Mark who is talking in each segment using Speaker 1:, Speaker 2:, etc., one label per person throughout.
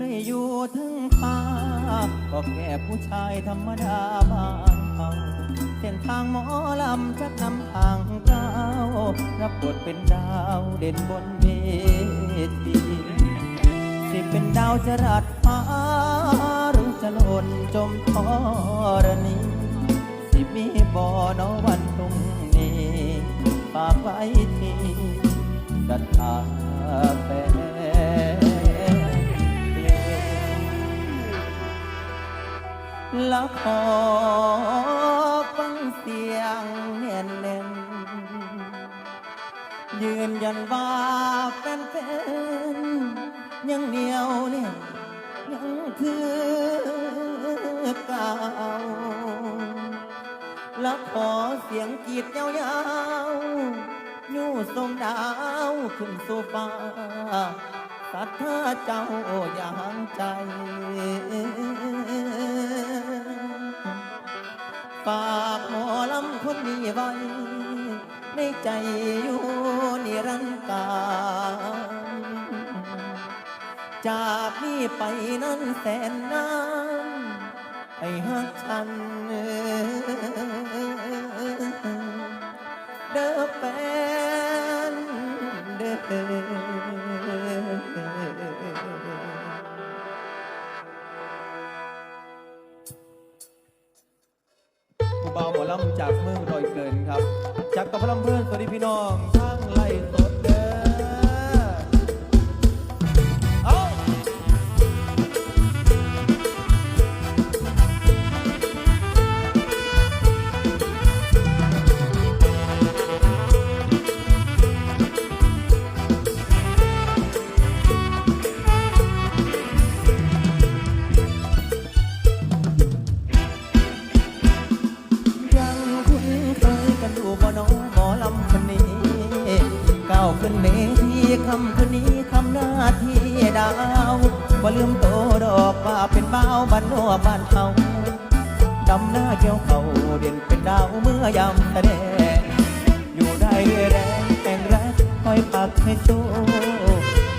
Speaker 1: ได้อยู่ทั้งฟ้าก็แค่ผู้ชายธรรมดาบ้านเขาเส้นทางหมอลำจะนำทางก้าวรับบทเป็นดาวเด่นบนเวทีสิเป็นดาวจะรัดฟ้าหรือจะหล่นจมทอรณีสิมีบ่อนอวันพรุ่งนี้ฝากไว้ที่กัตา แล้วขอฟังเสียงเน่นเน่นยืนยันว่าเป็นเป็นๆยังเหนียวเนี่ยยังคือเก่าแล้วขอเสียงกีดยาวๆยู่ทรงดาวขึ้นสู่ฟ้าศรัทธาเจ้าอย่างใจำคนนี้ไว้ในใจอยู่นิรันดร์กาจากนี้ไปนั้นแสนนานไอ้หักฉัน บาหมอลำจากเมืองรอยเกินครับจากกับพลำเพื่อนสวัสดีพี่น้องทั้งไล่าวขึ้นเวทีคำคืนนี้ทำหน้าที่ดาวบ่ลืมโตดอกว่าเป็นเบ่าบ้านนอกบ้านเขาดำหน้าเกี่ยวเขาเด่นเป็นดาวเมื่อยามแดงอยู่ได้ด้วยแรงแต่งรักคอยปักให้สู้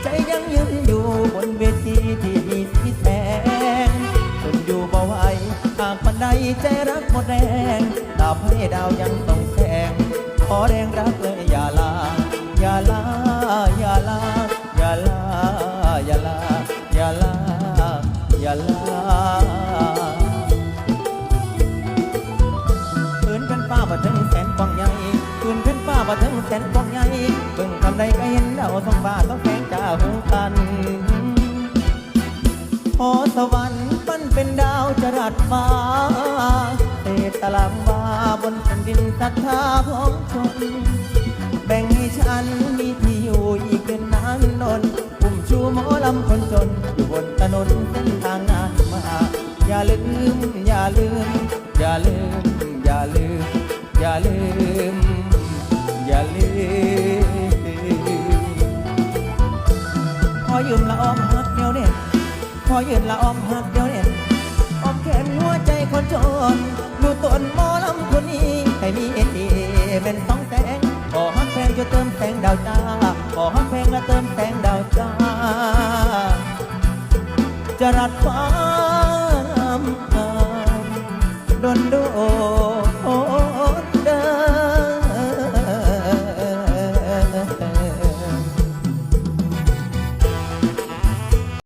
Speaker 1: ใจยังยืนอยู่บนเวทีที่มีสีแสงจนอยู่บ่ไหวหากปันใดใจรักหมดแรงดาวให้ดาวยังต้องแสงขอแรงรัก ลาคืนเป็นฟ้ามาถึงแสนกว้างใหญ่คืนเป็นฟ้ามาถึงแสนกว้างใหญ่เบิ่งคำใดก็เห็นดาวสองฟ้าต้องแสงจ้าหูกันพอสวรรค์ปั้นเป็นดาวจรัสฟ้าเศษตะลังมาบนแผ่นดินศรัทธาของชนแบ่งให้ฉันมีที่อยู่อีกเป็นนานนนปุ่มชูหมอลำคนจนอยู่บนถนนเส้นทาง ม อย่าลืมขอยืมละออมหักเดียวเนี่ยขอยืมละออมหักเดียวเนี่ยออมแขนหัวใจคนจนดูตนหมอลำคนนี้ให้มีเอทีเป็นสองแสงขอหักแพงจะเติมแสงดาวจ้าขอหักแพงและเติมแสงดาวจ้าจะรัดความงามดนด